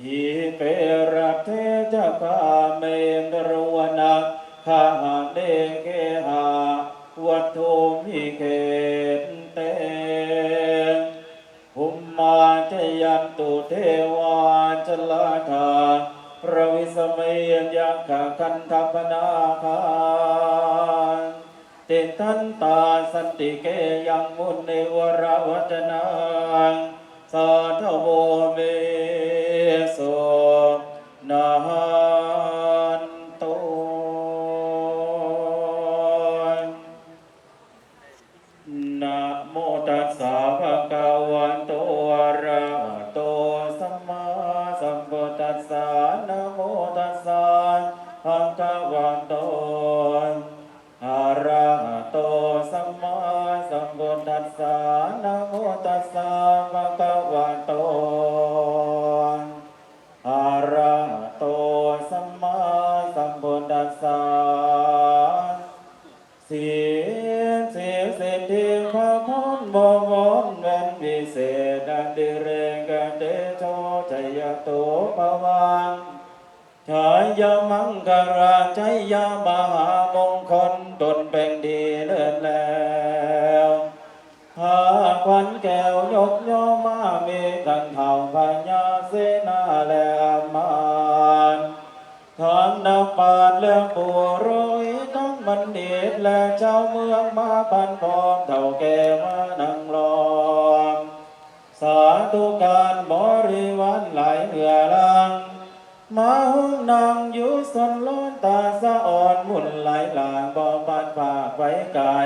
ทีเประเทจกาเมนรวนาคาหาเดเกหาวัตถุมิเกตเตภุมมาจยันตุเทวาจลาธาพระวิสมัยยักขะคันทัพนาคาเตทันตาสันติเกยังมุนในวรวัจนังสาธโวเมโสนาหันโตนะโมตัสสะภะคะวันโตอะระหะโตสัมมาสัมพุทธัสสะนะโมตัสสะภะคะวันโต สะภะคะวันโตอะระหะโตสัมมาสัมพุทธัสสะสีสีสิทธิพระพรบวรเวนวิเศษดันดิเรกเตโชชัยโตปวังชายามังกราชัยามหามงคลตนเป็นดีเลิศแลาควันแก้วยกย่อมามีกันเท่าพญาเสนาและมานทางนักปราชญ์และผู้รู้ทั้งบัณฑิตและเจ้าเมืองมาพันพร้อมเท่าแก่มานั่งรอมสาธุการบริวารหลเหนือลังมาหุ้มนางอยู่สนล้นตาสะอ่อนหมุนไหลหลางบ่ปัดปากไว้ไก่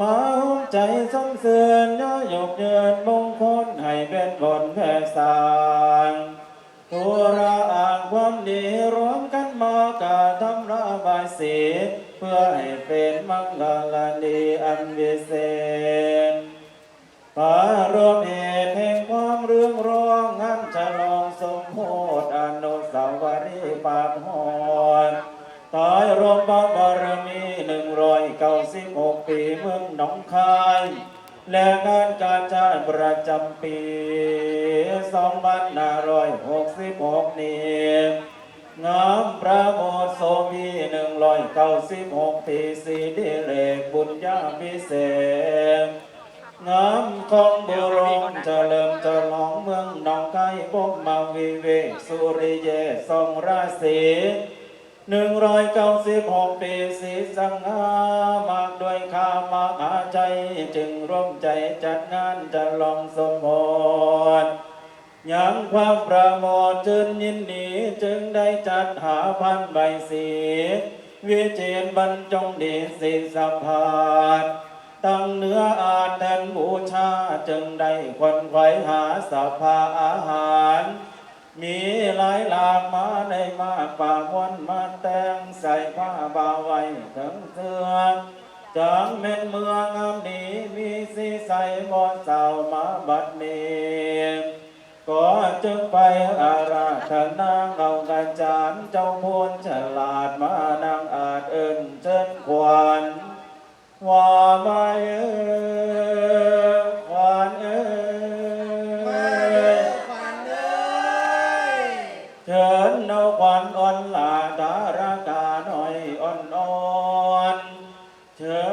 มาหุ้มใจสมเสือนย่อยกเยินมงคลให้เป็นผลแผ่สร้างตัวราอ่างความดีรวมกันมากาทำระบายสี เพื่อให้เป็นมังกรณีอันวิเศษปารมเหตุแห่งความเรื่องร้องงานฉลองสมโภชอนุสาวรีย์ปากหอนตายรวมพระบา หนองคาย และงานการชาติประจำปี 2566 นี้ งามประโมทโสมี196 ปีสีดิเลกบุญญาพิเศษงามของบุรงเฉลิมฉลองเมืองหนองคายพบมาวิเวกสุริเยทรงราศี หนึ่งร้อยเก้าสิบหกปีสีสังหามากด้วยข้ามาหาใจ จึงร่วมใจจัดงานจะลองสมโภชยังความประโมทจึนยินดีจึงได้จัดหาพันใบสีวิเจนบรรจงดีสิสัมภาษตั้งเนื้ออาจแทนบูชาจึงได้ควนไขวหาสัพพาอาหาร มีหลายหลากมาในมากป่าวันมาแต่งใส่ผ้าบาไว้ถึงเสื้อจังเม็นเมืองงามนี้มีสีใสบอนเสามาบัดนี้ก็จึงไปอาราธนาเอากันจานเจ้าพูนฉลาด เชิ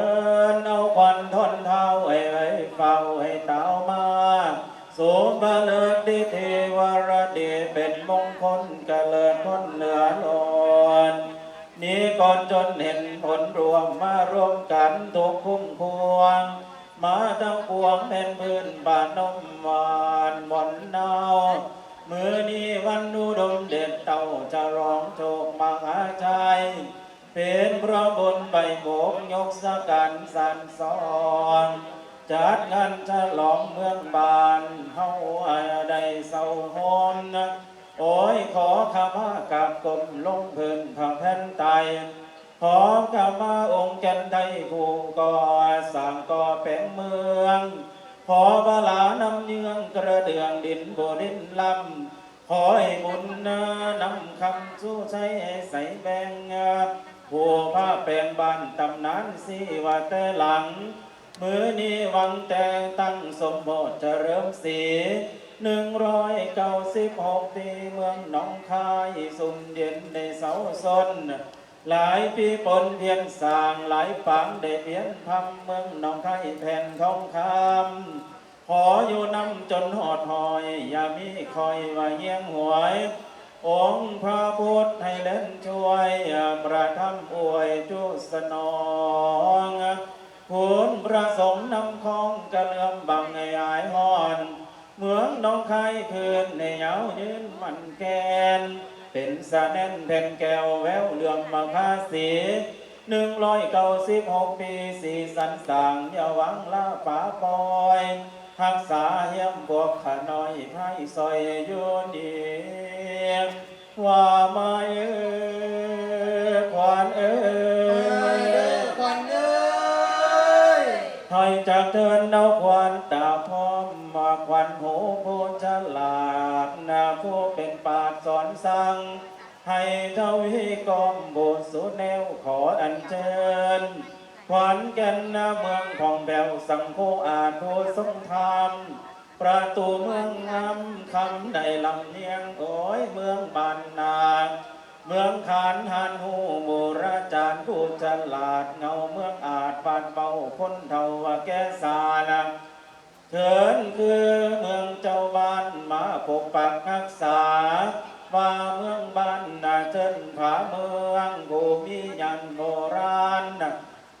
ญเอาขวัญทนเท้าให้ไว้เฝ้าให้เต้ามาสูงพระเลิศดิเทวรดีเป็นมงคลกะเลิศพ้นเหนือลอนนี้ก่อนจนเห็นผลรวมมารวมกันทุกคุ้มพวง มาทั้งปวงเป็นพื้นบานนมหวานหมอนเนามือนี้วันอุดม ระบุญใบโบกยกสกันสันสอนจัดงานฉลองเมืองบานเฮาได้เศร้าหมนโอ้ยขอขมากับกลมลงพื้นข้างแผ่นไตขอขมาองค์แก่นไทยผู้ก่อสร้างก่อเป็นเมือง ขอบาลานำเยืองกระเดืองดินโบดินลำขอให้บุญนานำคำสู้ใช้ให้ใส่แบ่ง ผู้ผ้าแปลงบ้านตำนานสีว่าแต่หลัง มือนี้หวังแต่งตั้งสมโภชเฉริมศรีหนึ่งร้อยเก้าสิบหกปีเมืองหนองคายสุ่มเย็นในเสาสนหลายปีปนเพียนสร้างหลายปังได้เพียนทำเมืองหนองคายแผ่นทองคำขออยู่นำจนหอดหอย อย่ามีคอยว่าเยี่ยงหวย องค์พระพุทธให้เล่นช่วยประทำอวยจุสนองผลประสงค์นำของกระเลื่อมบังให้อายหอน เมืองน้องคายคืนในเหยายืนมันแกน เป็นสะแน่นแผ่นแก้วแววเหลื่อมมาภาษีหนึ่งร้อยเก้าสิบหกปีสีสันต่างอย่าหวังลาป่าปอย ทักษาเยี่ยมบวกขาน้อยไพ่ซอยอยู่ดีว่ามาเอ้ยขวานเอ้มาเด้อยควันเอ้ยถอยจากเดินเอาควันตาพร้อมมาควันหูผู้ฉลาดนาผู้เป็นปราดสอนสั่งให้เจ้าวิกรมบุตรสุแนวขออัญเชิญ ขวัญแก่นนาเมืองของแบวสังโฆอาจผู้สงธรรมประตูเมืองงามคำในลำเนียงโอ้ยเมืองบานนา เมืองขานหานหูโบราจารย์ผู้ฉลาดเงาเมืองอาจปานเบาพ้นเทาว่าแกสานะเถินคือเมืองเจ้าบ้านมาปกปักรักษา ว่าเมืองบ้านนาเชิญผาเมืองผู้มียันโบราณ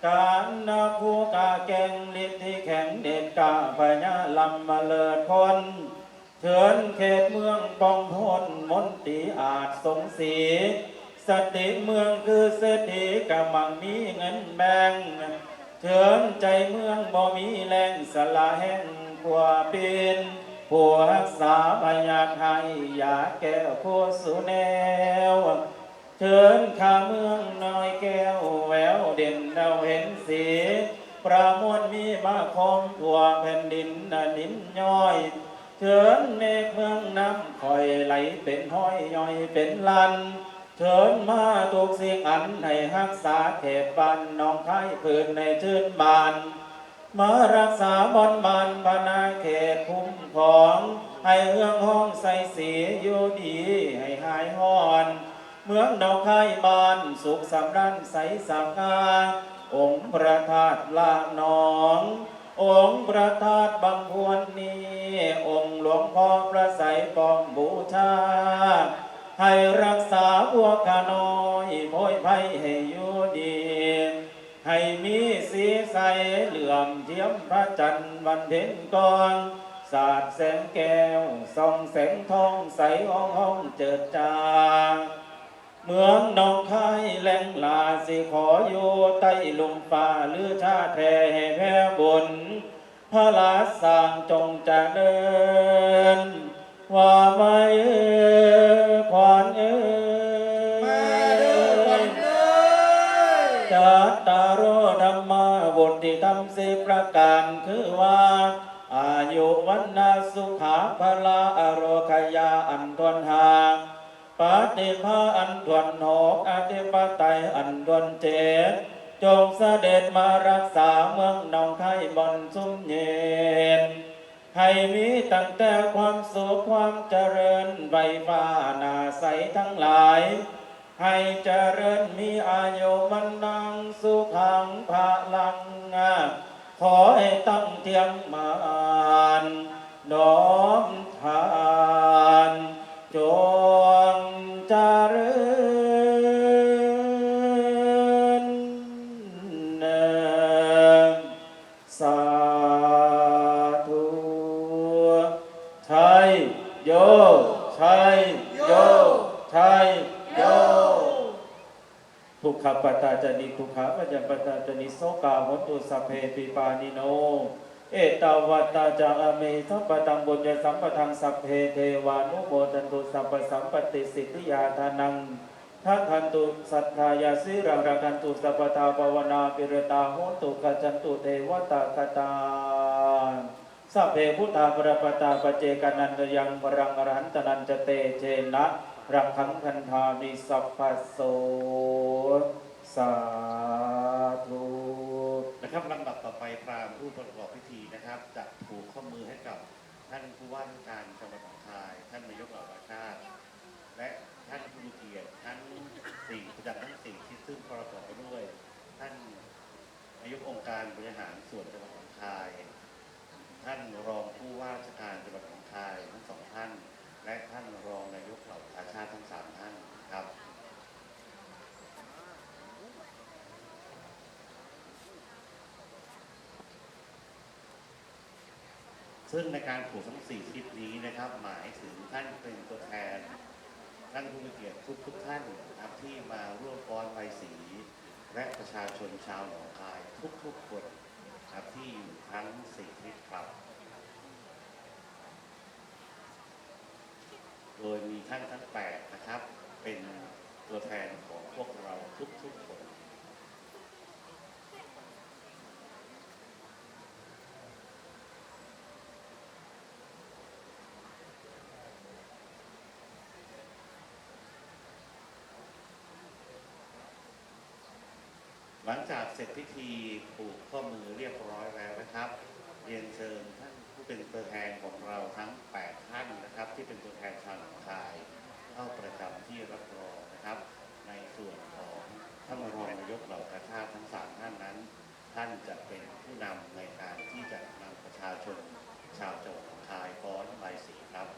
การนาผู้กาแกงฤทธิ์ที่แข็งเด็ดกาพญาลำมาเลิดคนเถินเขตเมืองปองพลมนตีอาจสงสีสติเมืองคือเศรษฐีกำมังมีเงินแบ่งเถินใจเมืองบ่มีแรงสละแห่งกว่าปีนผู้รักษาพยาไทยยาแก้วผู้สุแนว เถินข้าเมืองน้อยแก้วแววเด่นเราเห็นสีประมวลมีมาคมทั่วแผ่นดินนานินย่อยเถินเมฆเมืองน้ำคอยไหลเป็นห้อยย่อยเป็นลันเถินมาทุกสิ่งอันให้รักษาเขตบ้านน้องไข่พื้นในชื่นบานมารักษาบอนบานพนาเขตคุ้มของ ให้เอื้องห้องใส่สีอยู่ดีให้หายห้อน เมืองดอกไข่บานสุขสำรันใสสังกาองค์พระธาตุลาหนอง องค์พระธาตุบางพวนนี้ องค์หลวงพ่อพระใสยปองบูชา ให้รักษาพวกขาน้อยโพยภัยให้อยู่ดี ให้มีสีใสเหลื่อมเทียมพระจันทร์วันเพ็ญก่อนสาดแสงแก้วส่องแสงทองใสห้องห้องเจิดจาง เมืองนองคายแหลงลาสิขออยู่ใต้ลมฟ้าหรือชาแท้ให้แพ้บน พระลาสร้างจงจะเดิน ว่าไม่เอ่ยขวานเอ่ยมาเด้อควันเอ้ยจัตตารโอธรรมาบทที่ทำสิบประการคือว่า อายุวันนาสุขาพละอโรคยาอันทวนหา ปฏิภาอันทวนหกอธิปไตยอันทวนเจ็ดจงเสด็จมารักษาเมืองนองไข่บอนซุ้มเย็นให้มีตั้งแต่ความสุขความเจริญใบฟ้านาใสทั้งหลาย ให้เจริญมีอายุมันนังสุขังภาลังงาขอให้ตั้งเทียงมานน้อมทา ทุกขปตาจนิทุกขปัจจปตาจนิโสกาหนตุสัพเพปิปานิโน เอตาวัตตาจาอเมสัมปตังบุญญสัมปทังสัพเพเทวานุโมทันตุสัพพสัมปติสิทธิยาทานังทัคันตุสัทธายาสิรังรักันตุสัพพตาภาวนาปิรตาโหนตุขจันตุเทวตากตาสัพเพพุทธาปรปตาปเจกนันตยังปรังอรหันตนันจเตเชนะ รักขังพันธามิสัพพโสสาธุนะครับลำดับต่อไปพราหมณ์ผู้ประกอบพิธีนะครับจะผูกข้อมือให้กับท่านผู้ว่าราชการจังหวัดหนองคาย ท่านนายกเหล่ากาชาติ และท่านผู้มีเกียรติทั้งสี่ประจำทั้งสี่ที่ซึ่งประกอบไปด้วย ท่านนายกองค์การบริหารส่วนจังหวัดหนองคาย ท่านรองผู้ว่าราชการจังหวัดหนองคายทั้งสองท่าน และท่านรองนายกเหล่ากาชาติทั้งสามท่านครับ ซึ่งในการผูกทั้งสี่คลิปนี้นะครับ หมายถึงท่านเป็นตัวแทนท่านผู้มีเกียรติทุกทุกท่านนะครับที่มาร่วมฟ้อนใบสี และประชาชนชาวหนองคายทุกๆคนครับที่อยู่ทั้งสี่คลิปครับ โดยมีท่านทั้งแปดนะครับ เป็นตัวแทนของพวกเราทุกๆคนหลังจากเสร็จพิธีผูกข้อมือเรียบร้อยแล้วนะครับ เรียนเชิญท่านผู้เป็นตัวแทนของเราทั้ง 8 ท่านนะครับที่เป็นตัวแทนชาวหนองคาย เข้าประจำที่รับรองนะครับ ในส่วนของท่านรองนายกเหล่ากาชาติทั้ง 3 ท่านนั้น ท่านจะเป็นผู้นำในการที่จะนำประชาชนชาวจังหวัดหนองคายฟ้อนใบสีครับ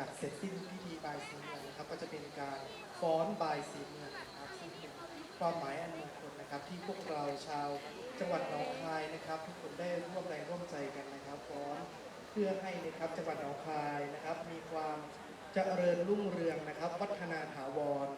จากเสร็จสิ้นพิธีบายสีเมืองนะครับ ก็จะเป็นการฟ้อนบายสีเมืองนะครับซึ่งเป็นความหมายอันมงคลนะครับ ที่พวกเราชาวจังหวัดหนองคายนะครับ ทุกคนได้ร่วมแรงร่วมใจกันนะครับฟ้อนเพื่อให้นะครับจังหวัดหนองคายนะครับ มีความเจริญรุ่งเรืองนะครับ วัฒนาถาวร